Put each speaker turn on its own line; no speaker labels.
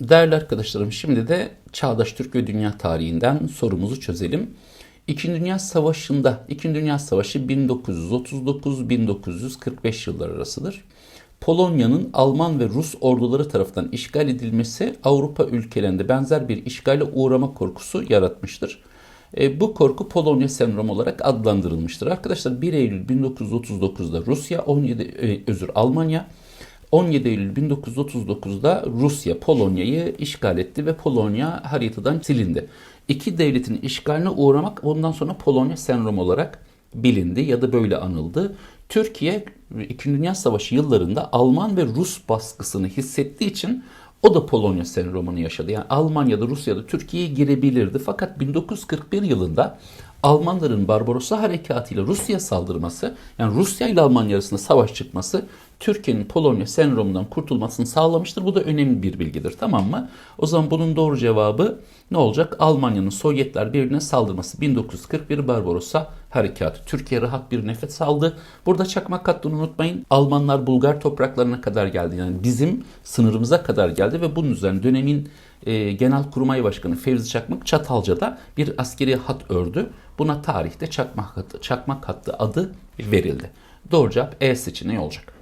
Değerli arkadaşlarım şimdi de Çağdaş Türk ve Dünya tarihinden sorumuzu çözelim. İkinci Dünya Savaşı'nda, İkinci Dünya Savaşı 1939-1945 yılları arasıdır. Polonya'nın Alman ve Rus orduları tarafından işgal edilmesi Avrupa ülkelerinde benzer bir işgale uğrama korkusu yaratmıştır. E, bu korku Polonya sendromu olarak adlandırılmıştır. Arkadaşlar 1 Eylül 1939'da Rusya, 17 e, özür Almanya, 17 Eylül 1939'da Rusya Polonya'yı işgal etti ve Polonya haritadan silindi. İki devletin işgaline uğramak ondan sonra Polonya sendromu olarak bilindi ya da böyle anıldı. Türkiye 2. Dünya Savaşı yıllarında Alman ve Rus baskısını hissettiği için o da Polonya sendromunu yaşadı. Yani Almanya'da, Rusya'da Türkiye'ye girebilirdi. Fakat 1941 yılında Almanların Barbarossa harekatıyla Rusya saldırması, yani Rusya ile Almanya arasında savaş çıkması Türkiye'nin Polonya sendromundan kurtulmasını sağlamıştır. Bu da önemli bir bilgidir tamam mı? O zaman bunun doğru cevabı ne olacak? Almanya'nın Sovyetler Birliği'ne saldırması 1941 Barbarossa harekatı. Türkiye rahat bir nefes aldı. Burada çakmak attığını unutmayın. Almanlar Bulgar topraklarına kadar geldi. Yani bizim sınırımıza kadar geldi ve bunun üzerine dönemin e, Genelkurmay Başkanı Fevzi Çakmak Çatalca'da bir askeri hat ördü. Buna tarihte çakmak hattı, çakmak hattı adı verildi. Doğru cevap E seçeneği olacak.